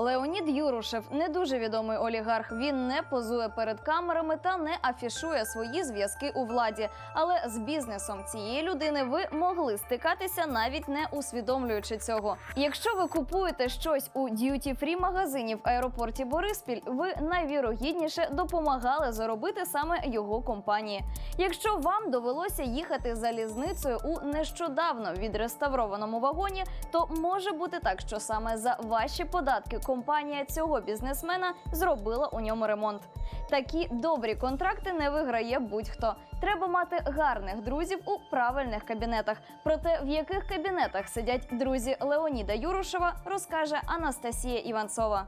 Леонід Юрушев не дуже відомий олігарх. Він не позує перед камерами та не афішує свої зв'язки у владі. Але з бізнесом цієї людини ви могли стикатися навіть не усвідомлюючи цього. Якщо ви купуєте щось у д'юті-фрі магазині в аеропорті Бориспіль, ви найвірогідніше допомагали заробити саме його компанії. Якщо вам довелося їхати залізницею у нещодавно відреставрованому вагоні, то може бути так, що саме за ваші податки компанія цього бізнесмена зробила у ньому ремонт. Такі добрі контракти не виграє будь-хто. Треба мати гарних друзів у правильних кабінетах. Про те, в яких кабінетах сидять друзі Леоніда Юрушева, розкаже Анастасія Іванцова.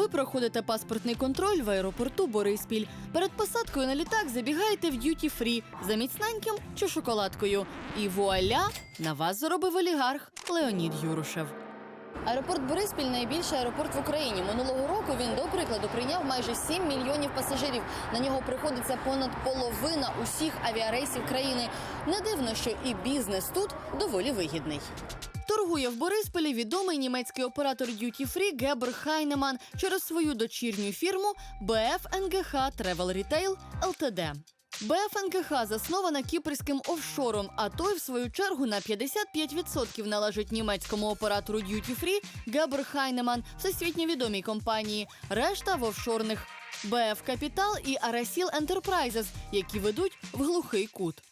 Ви проходите паспортний контроль в аеропорту Бориспіль. Перед посадкою на літак забігаєте в д'юті фрі за міцненьким чи шоколадкою. І вуаля на вас заробив олігарх Леонід Юрушев. Аеропорт Бориспіль найбільший аеропорт в Україні. Минулого року він, до прикладу, прийняв майже 7 мільйонів пасажирів. На нього приходиться понад половина усіх авіарейсів країни. Не дивно, що і бізнес тут доволі вигідний. Торгує в Бориспілі відомий німецький оператор Duty Free Гебер Хайнеман через свою дочірню фірму BF NGH Travel Retail Ltd. NGH заснована кіпрським офшором, а той, в свою чергу, на 55% належить німецькому оператору Duty Free Гебер Хайнеман, всесвітньо відомій компанії. Решта в офшорних BF Capital і Arasil Enterprises, які ведуть в глухий кут.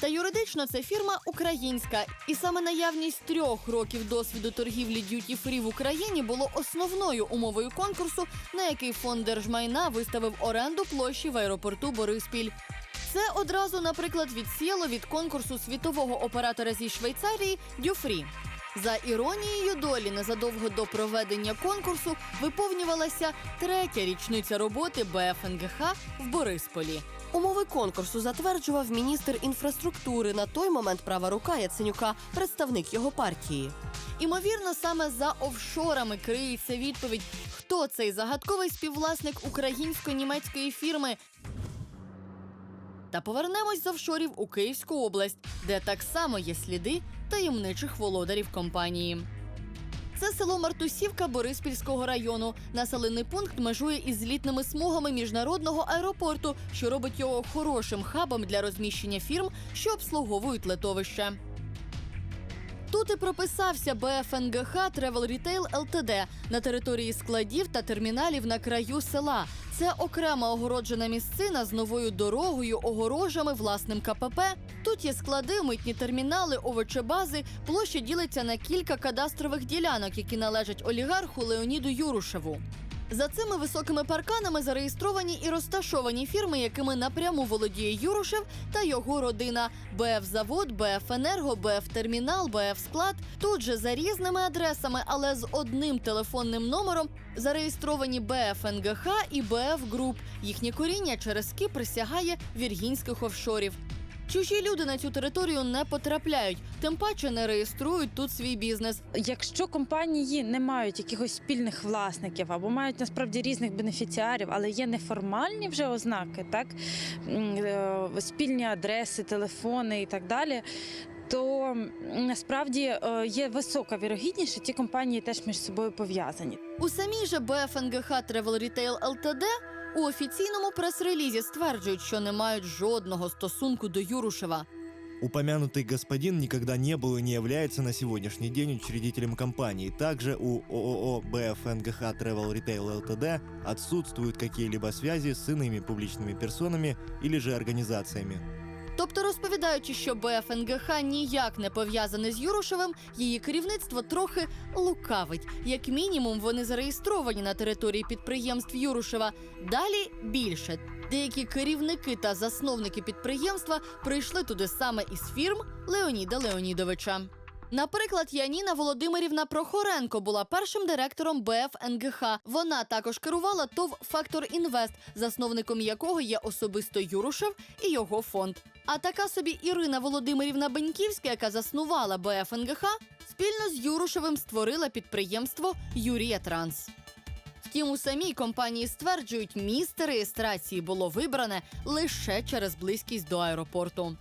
Та юридично це фірма українська, і саме наявність трьох років досвіду торгівлі д'юті фрі в Україні було основною умовою конкурсу, на який фонд держмайна виставив оренду площі в аеропорту Бориспіль. Це одразу, наприклад, відсіяло від конкурсу світового оператора зі Швейцарії Дюфрі. За іронією долі, незадовго до проведення конкурсу виповнювалася третя річниця роботи БФНГХ в Борисполі. Умови конкурсу затверджував міністр інфраструктури на той момент права рука Яценюка, представник його партії. Імовірно, саме за офшорами криється відповідь, хто цей загадковий співвласник українсько-німецької фірми. Та повернемось з офшорів у Київську область, де так само є сліди таємничих володарів компанії. Це село Мартусівка Бориспільського району. Населений пункт межує із злітними смугами міжнародного аеропорту, що робить його хорошим хабом для розміщення фірм, що обслуговують летовище. Тут і прописався БФНГХ Travel Retail Ltd на території складів та терміналів на краю села. Це окрема огороджена місцина з новою дорогою, огорожами, власним КПП. Тут є склади, митні термінали, овочебази. Площа ділиться на кілька кадастрових ділянок, які належать олігарху Леоніду Юрушеву. За цими високими парканами зареєстровані і розташовані фірми, якими напряму володіє Юрушев та його родина: БФ Завод, БФ Енерго, БФ Термінал, БФ Склад. Тут же за різними адресами, але з одним телефонним номером зареєстровані БФ НГХ і БФ Груп. Їхнє коріння через Кіпр сягає віргінських офшорів. Чужі люди на цю територію не потрапляють, тим паче не реєструють тут свій бізнес. Якщо компанії не мають якихось спільних власників або мають насправді різних бенефіціарів, але є неформальні вже ознаки, так е, спільні адреси, телефони і так далі. То насправді е, є висока вірогідність, що ті компанії теж між собою пов'язані. У самій же БФНГХ Travel Retail Ltd у офіційному прес-релізі стверджують, що не мають жодного стосунку до Юрушева. Упомянутый господин никогда не был и не является на сегодняшний день учредителем компании. Также у ООО БФНГХ Travel Retail Ltd отсутствуют какие-либо связи с иными публичными персонами или же организациями. Тобто, розповідаючи, що БФНГХ ніяк не пов'язане з Юрошевим, її керівництво трохи лукавить. Як мінімум, вони зареєстровані на території підприємств Юрушева. Далі більше. Деякі керівники та засновники підприємства прийшли туди саме із фірм Леоніда Леонідовича. Наприклад, Яніна Володимирівна Прохоренко була першим директором БФНГХ. Вона також керувала ТОВ Фактор Інвест, засновником якого є особисто Юрушев і його фонд. А така собі Ірина Володимирівна Беньківська, яка заснувала БФНГХ, спільно з Юрушевим створила підприємство Юрія Транс. Втім, у самій компанії стверджують, місце реєстрації було вибране лише через близькість до аеропорту.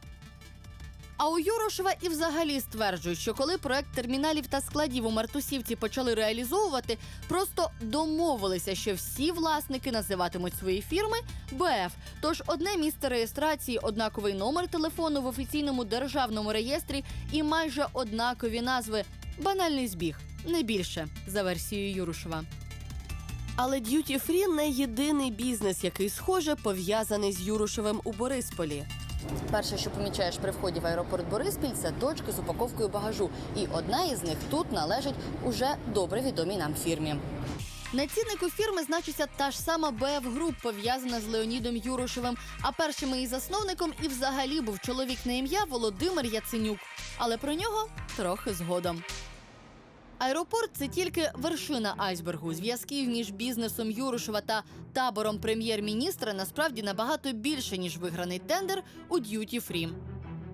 А у Юрошева і взагалі стверджують, що коли проект терміналів та складів у Мартусівці почали реалізовувати, просто домовилися, що всі власники називатимуть свої фірми БФ. Тож одне місце реєстрації, однаковий номер телефону в офіційному державному реєстрі і майже однакові назви. Банальний збіг, не більше за версією Юрушева. Але Duty Free не єдиний бізнес, який схоже пов'язаний з Юрушевим у Борисполі. Перше, що помічаєш при вході в аеропорт Бориспіль, це точки з упаковкою багажу. І одна із них тут належить уже добре відомій нам фірмі. На ціннику фірми значиться та ж сама БФ Груп, пов'язана з Леонідом Юрошевим. А першим її засновником і взагалі був чоловік на ім'я Володимир Яценюк. Але про нього трохи згодом. Аеропорт це тільки вершина айсбергу. Зв'язків між бізнесом Юрошева та табором прем'єр-міністра насправді набагато більше, ніж виграний тендер у Duty Free.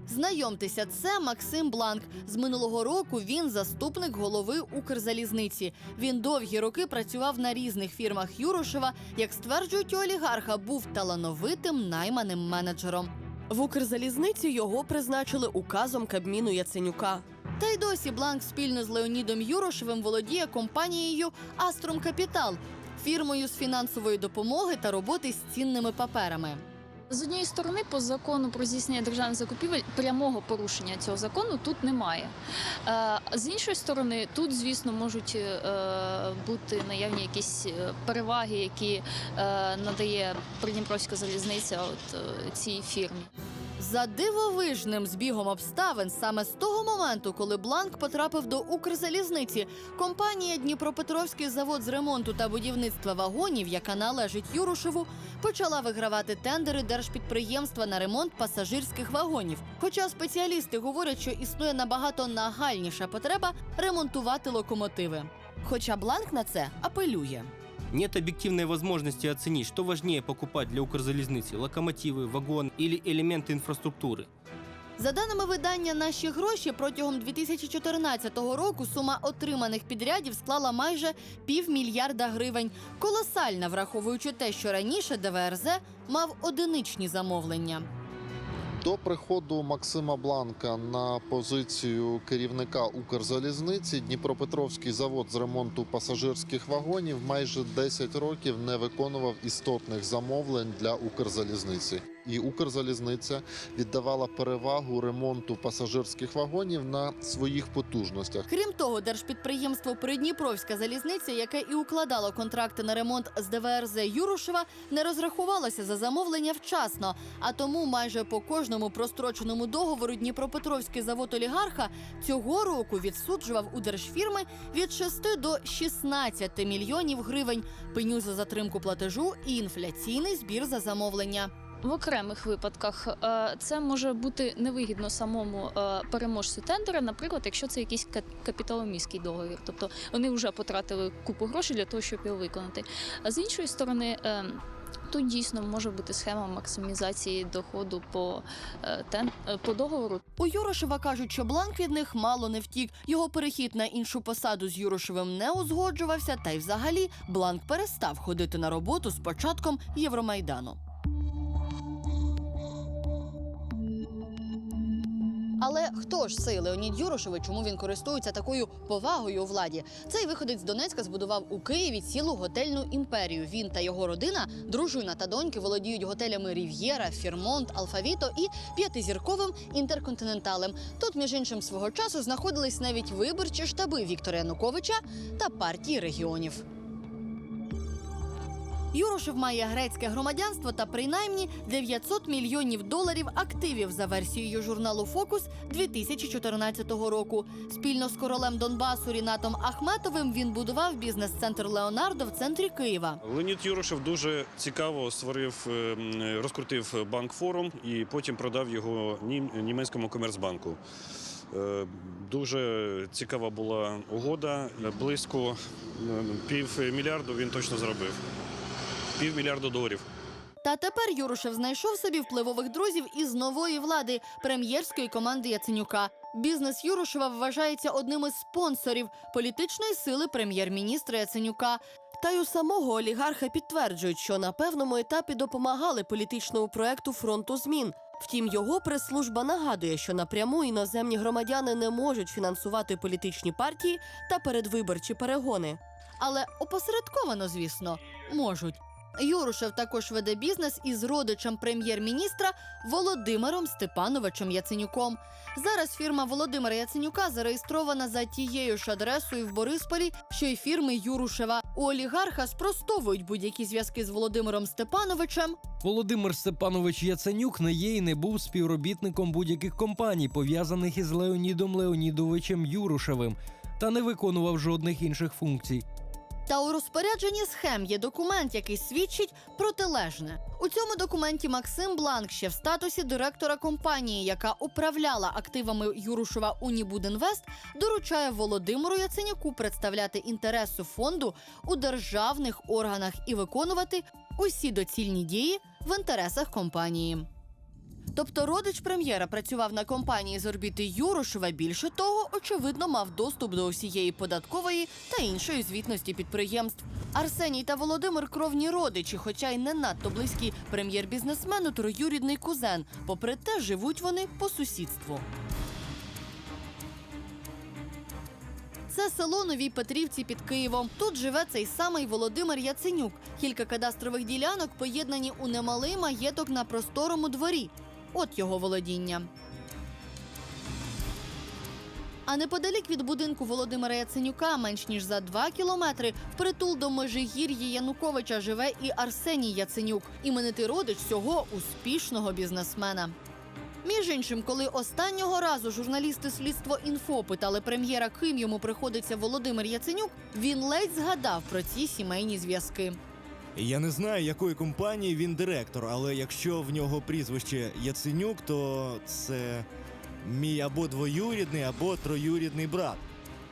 Знайомтеся, це Максим Бланк. З минулого року він заступник голови Укрзалізниці. Він довгі роки працював на різних фірмах Юрошева. Як стверджують у олігарха, був талановитим найманим менеджером. В Укрзалізниці його призначили указом Кабміну Яценюка. Та й досі Бланк спільно з Леонідом Юрошевим володіє компанією Астром Капітал, фірмою з фінансової допомоги та роботи з цінними паперами. З однієї сторони, по закону про здійснення державних закупівель прямого порушення цього закону тут немає. Е, З іншої сторони, тут, звісно, можуть е, бути наявні якісь е, переваги, які надає Придніпровська залізниця от цій фірмі. За дивовижним збігом обставин, саме з того моменту, коли Бланк потрапив до Укрзалізниці, компанія Дніпропетровський завод з ремонту та будівництва вагонів, яка належить Юрушеву, почала вигравати тендери держпідприємства на ремонт пасажирських вагонів. Хоча спеціалісти говорять, що існує набагато нагальніша потреба ремонтувати локомотиви. Хоча Бланк на це апелює. Нет объективной возможности оценить, что важнее покупать для Укрзалізниці – локомотивы, вагон или элементы инфраструктуры. За даними видання наші гроші протягом 2014 року сума отриманих підрядів склала майже півмільярда гривень. Колосальна, враховуючи те, що раніше ДВРЗ мав одиничні замовлення. До приходу Максима Бланка на позицію керівника Укрзалізниці Дніпропетровський завод з ремонту пасажирських вагонів майже 10 років не виконував істотних замовлень для Укрзалізниці. І Укрзалізниця віддавала перевагу ремонту пасажирських вагонів на своїх потужностях. Крім того, держпідприємство Придніпровська залізниця, яке і укладало контракти на ремонт з ДВРЗ Юрушева, не розрахувалося за замовлення вчасно. А тому майже по кожному простроченому договору Дніпропетровський завод олігарха цього року відсуджував у держфірми від 6 до 16 мільйонів гривень, пеню за затримку платежу і інфляційний збір за замовлення. В окремих випадках е, це може бути невигідно самому е, переможцю тендера, наприклад, якщо це якийсь капіталоміський договір, тобто вони вже потратили купу грошей для того, щоб його виконати. А з іншої сторони, е, тут дійсно може бути схема максимізації доходу по, тен- по договору. У Юрошева кажуть, що бланк від них мало не втік. Його перехід на іншу посаду з Юрошевим не узгоджувався, та й взагалі бланк перестав ходити на роботу з початком Євромайдану. Але хто ж цей Леонід Юрошевич, чому він користується такою повагою у владі? Цей виходець з Донецька збудував у Києві цілу готельну імперію. Він та його родина, дружина та доньки володіють готелями Рів'єра, Фірмонт, Алфавіто і п'ятизірковим інтерконтиненталем. Тут, між іншим, свого часу знаходились навіть виборчі штаби Віктора Януковича та партії регіонів. Юрошев має грецьке громадянство та принаймні 900 мільйонів доларів активів за версією журналу Фокус 2014 року. Спільно з королем Донбасу Рінатом Ахметовим він будував бізнес-центр Леонардо в центрі Києва. Леонід Юрошев дуже цікаво створив, е, розкрутив банк форум і потім продав його німецькому комерцбанку. Е, Дуже цікава була угода. Близько м, пів мільярду він точно заробив. Пів мільярда доларів. Та тепер Юрошев знайшов собі впливових друзів із нової влади прем'єрської команди Яценюка. Бізнес Юрушева вважається одним із спонсорів політичної сили прем'єр-міністра Яценюка. Та й у самого олігарха підтверджують, що на певному етапі допомагали політичному проекту фронту змін. Втім, його прес-служба нагадує, що напряму іноземні громадяни не можуть фінансувати політичні партії та передвиборчі перегони. Але опосередковано, звісно, можуть. Юрушев також веде бізнес із родичем прем'єр-міністра Володимиром Степановичем Яценюком. Зараз фірма Володимира Яценюка зареєстрована за тією ж адресою в Борисполі, що й фірми Юрушева. У олігарха спростовують будь-які зв'язки з Володимиром Степановичем. Володимир Степанович Яценюк не є і не був співробітником будь-яких компаній, пов'язаних із Леонідом Леонідовичем Юрушевим, та не виконував жодних інших функцій. Та у розпорядженні схем є документ, який свідчить протилежне. У цьому документі Максим Бланк ще в статусі директора компанії, яка управляла активами Юрушева Унібудинвест, доручає Володимиру Яценюку представляти інтереси фонду у державних органах і виконувати усі доцільні дії в інтересах компанії. Тобто родич прем'єра працював на компанії з орбіти Юрошева. Більше того, очевидно, мав доступ до усієї податкової та іншої звітності підприємств. Арсеній та Володимир кровні родичі, хоча й не надто близькі прем'єр-бізнесмену троюрідний кузен. Попри те, живуть вони по сусідству. Це село Новій Петрівці під Києвом. Тут живе цей самий Володимир Яценюк. Кілька кадастрових ділянок поєднані у немалий маєток на просторому дворі. От його володіння. А неподалік від будинку Володимира Яценюка, менш ніж за два кілометри, впритул до Межигір'я Януковича живе і Арсеній Яценюк, іменитий родич цього успішного бізнесмена. Між іншим, коли останнього разу журналісти слідство інфо питали прем'єра, ким йому приходиться Володимир Яценюк, він ледь згадав про ці сімейні зв'язки. Я не знаю, якої компанії він директор, але якщо в нього прізвище Яценюк, то це мій або двоюрідний, або троюрідний брат.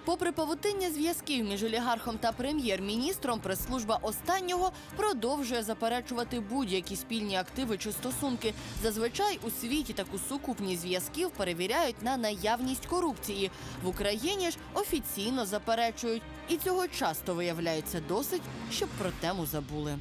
Попри павутиння зв'язків між олігархом та прем'єр-міністром, прес-служба останнього продовжує заперечувати будь-які спільні активи чи стосунки. Зазвичай у світі таку сукупність зв'язків перевіряють на наявність корупції. В Україні ж офіційно заперечують, і цього часто виявляється досить, щоб про тему забули.